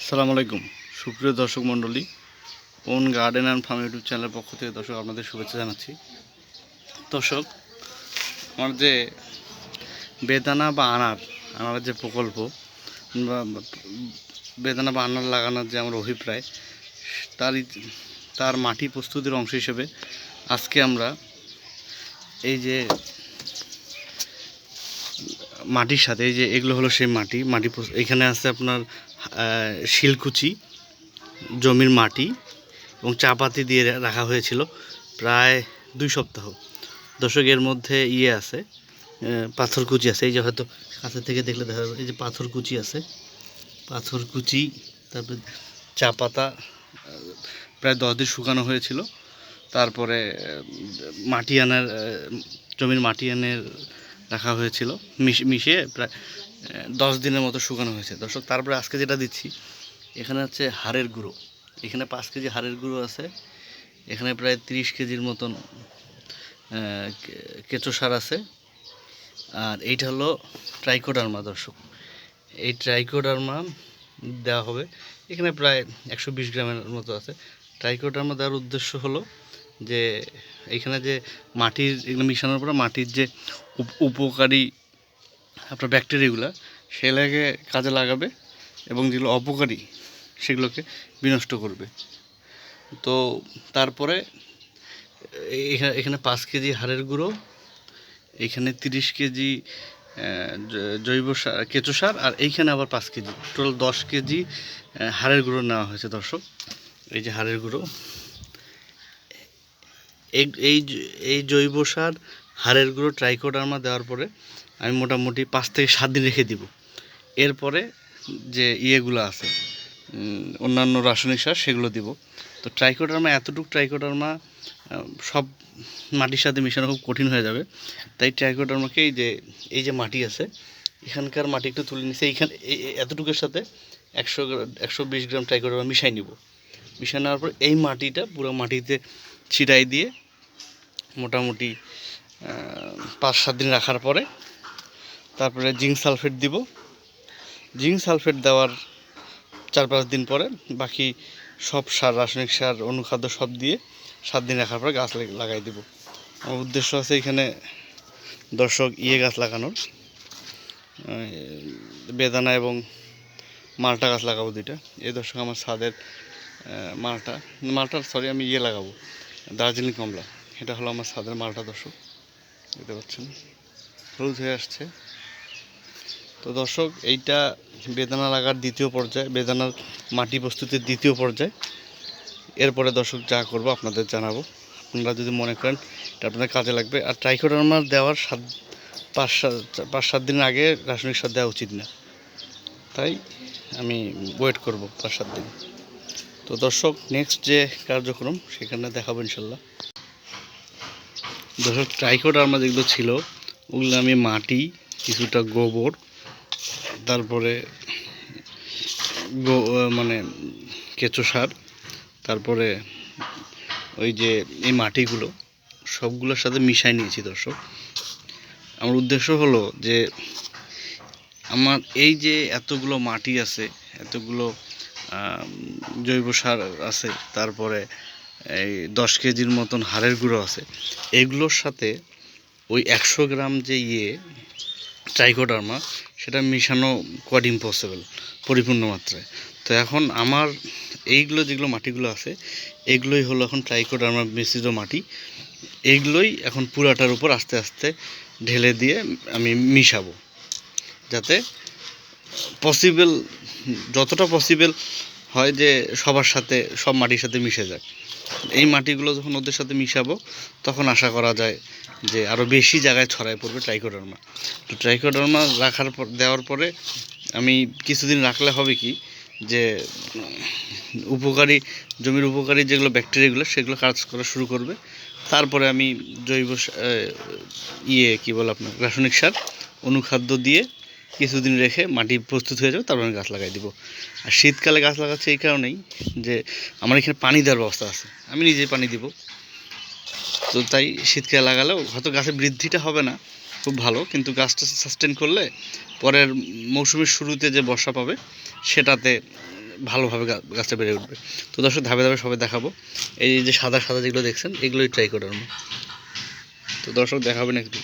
আসসালামু আলাইকুম। সুপ্রিয় দর্শক মণ্ডলী, own garden and farm YouTube চ্যানেলের পক্ষ থেকে দর্শক আপনাদের শুভেচ্ছা জানাচ্ছি। দর্শক, আমার যে বেদানা বা আনার আনারের যে প্রকল্প, বা বেদানা বা আনার লাগানোর যে আমার অভিপ্রায় তার তার মাটি প্রস্তুতির অংশ হিসেবে আজকে আমরা এই যে মাটির সাথে যে এগুলো হলো সেই মাটি মাটি এখানে আছে আপনার শিলকুচি জমির মাটি এবং চাপাতি দিয়ে রাখা হয়েছিল প্রায় দুই সপ্তাহ। দর্শক এর মধ্যে ইয়ে আছে আহ, পাথরকুচি আছে এই যে হয়তো কাছে থেকে দেখলে দেখা যাবে এই যে পাথর পাথরকুচি আছে পাথরকুচি তারপরে চা পাতা প্রায় দশ দিন শুকানো হয়েছিল। তারপরে মাটি আনার জমির মাটি এনে রাখা হয়েছিল। মিশ- মিশিয়ে প্রায় দশ দিনের মতো শুকানো হয়েছে। দর্শক, তারপরে আজকে যেটা দিচ্ছি, এখানে হচ্ছে হাড়ের গুঁড়ো। এখানে পাঁচ কেজি হাড়ের গুঁড়ো আছে। এখানে প্রায় তিরিশ কেজির মতন কেঁচো সার আছে। আর এইটা হলো ট্রাইকোডার্মা দর্শক। এই ট্রাইকোডার্মা দেওয়া হবে। এখানে প্রায় একশো বিশ গ্রামের মতো আছে। ট্রাইকোডার্মা দেওয়ার উদ্দেশ্য হলো যে এখানে যে মাটির এগুলো মিশানোর পরে মাটির যে উপ- উপকারী আপনার ব্যাকটেরিয়াগুলো, সেগুলোকে কাজে লাগাবে এবং যেগুলো অপকারী, সেগুলোকে বিনষ্ট করবে। তো তারপরে এখানে এখানে পাঁচ কেজি হাড়ের গুঁড়ো, এখানে তিরিশ কেজি জৈব সার, কেঁচো সার, আর এইখানে আবার পাঁচ কেজি। টোটাল দশ কেজি হাড়ের গুঁড়ো নেওয়া হয়েছে দর্শক। এই যে হাড়ের গুঁড়ো। এই এই জৈব সার, হাড়ের গুঁড়ো, ট্রাইকোডার্মা দেওয়ার পরে আমি মোটামুটি পাঁচ থেকে সাত দিন রেখে দিব। এরপরে যে ইয়েগুলো আছে অন্যান্য রাসায়নিক সার, সেগুলো দিব। তো ট্রাইকোডার্মা, এতটুকু ট্রাইকোডার্মা সব মাটির সাথে মেশানো খুব কঠিন হয়ে যাবে। তাই ট্রাইকোডার্মাকে এই যে এই যে মাটি আছে, এখানকার মাটি একটু তুলে নিচ্ছে এইখানে এই- এই- এতটুকুর সাথে একশো একশো বিশ গ্রাম ট্রাইকোডার্মা মিশাই নিব। মিশাই নেওয়ার পর এই মাটিটা পুরো মাটিতে ছিটাই দিয়ে মোটামুটি পাঁচ সাত দিন রাখার পরে তারপরে জিঙ্ক সালফেট দিব। জিঙ্ক সালফেট দেওয়ার চার পাঁচ দিন পরে বাকি সব সার, রাসায়নিক সার, অনুখাদ্য সব দিয়ে সাত দিন রাখার পরে গাছ লাগাই দেব। আমার উদ্দেশ্য আছে এখানে দর্শক ইয়ে গাছ লাগানোর। বেদানা এবং মালটা গাছ লাগাবো দুইটা। এই দর্শক আমার ছাদের মালটা, মালটার সরি আমি ইয়ে লাগাবো, দার্জিলিং কমলা। এটা হলো আমার ছাদের মালটা, দর্শক। দেখতে পাচ্ছেন? হলুদ হয়ে আসছে। তো দর্শক, এইটা বেদানা লাগার দ্বিতীয় পর্যায়ে, বেদানার মাটি প্রস্তুতির দ্বিতীয় পর্যায়ে। এরপরে দর্শক যা করব আপনাদের জানাব। আপনারা যদি মনে করেন, এটা আপনাদের কাজে লাগবে। আর ট্রাইকোডার্মার দেওয়ার সাত, পাঁচ সাত পাঁচ সাত দিন আগে রাসায়নিক সার দেওয়া উচিত না। তাই আমি ওয়েট করব পাঁচ সাত দিন। তো দর্শক, নেক্সট যে কার্যক্রম, সেখানে দেখাবো ইনশাল্লাহ। দর্শক ট্রাইকোডার্মা যেগুলো ছিল, ওগুলো আমি মাটি, কিছুটা গোবর, তারপরে মানে কেঁচো সার, তারপরে ওই যে এই মাটিগুলো, সবগুলোর সাথে মিশাই নিয়েছি দর্শক। আমার উদ্দেশ্য হলো যে আমার এই যে এতগুলো মাটি আছে, এতগুলো জৈব সার আছে, তারপরে এই দশ কেজির মতন হাড়ের গুঁড়ো আছে, এগুলোর সাথে ওই একশো গ্রাম যে ইয়ে ট্রাইকোডার্মা সেটা মিশানো কোয়াড ইম্পসিবল পরিপূর্ণ মাত্রায়। তো এখন আমার এইগুলো যেগুলো মাটিগুলো আছে, এগুলোই হলো এখন ট্রাইকোডার্মা মিশ্রিত মাটি। এইগুলোই এখন পুরাটার উপর আস্তে আস্তে ঢেলে দিয়ে আমি মিশাবো, যাতে পসিবল যতটা পসিবল হয় যে সবার সাথে, সব মাটির সাথে মিশে যায়। এই মাটিগুলো যখন ওদের সাথে মিশাবো, তখন আশা করা যায় যে আরও বেশি জায়গায় ছড়ায় পড়বে ট্রাইকোডার্মা। তো ট্রাইকোডার্মা রাখার পর, দেওয়ার পরে আমি কিছুদিন রাখলে হবে কি যে, উপকারী, জমির উপকারী যেগুলো ব্যাকটেরিয়াগুলো, সেগুলো কাজ করা শুরু করবে। তারপরে আমি জৈব ইয়ে কী বলে আপনার রাসায়নিক সার, অনুখাদ্য দিয়ে কিছুদিন রেখে মাটি প্রস্তুত হয়ে যাবে, তারপর আমি গাছ লাগাই দিব। আর শীতকালে গাছ লাগাচ্ছে এই কারণেই যে আমার এখানে পানি দেওয়ার ব্যবস্থা আছে। আমি নিজেই পানি দিব। তো তাই শীতকালে লাগালেও হয়তো গাছের বৃদ্ধিটা হবে না, খুব ভালো। কিন্তু গাছটা সাস্টেন করলে পরের মৌসুমের শুরুতে যে বর্ষা পাবে, সেটাতে ভালোভাবে গাছটা বেড়ে উঠবে। তো দর্শক, ধাপে ধাপে সবাই দেখাবো। এই যে সাদা সাদা যেগুলো দেখছেন, এগুলোই ট্রাই করার তো দর্শক, দেখাবেন একটু।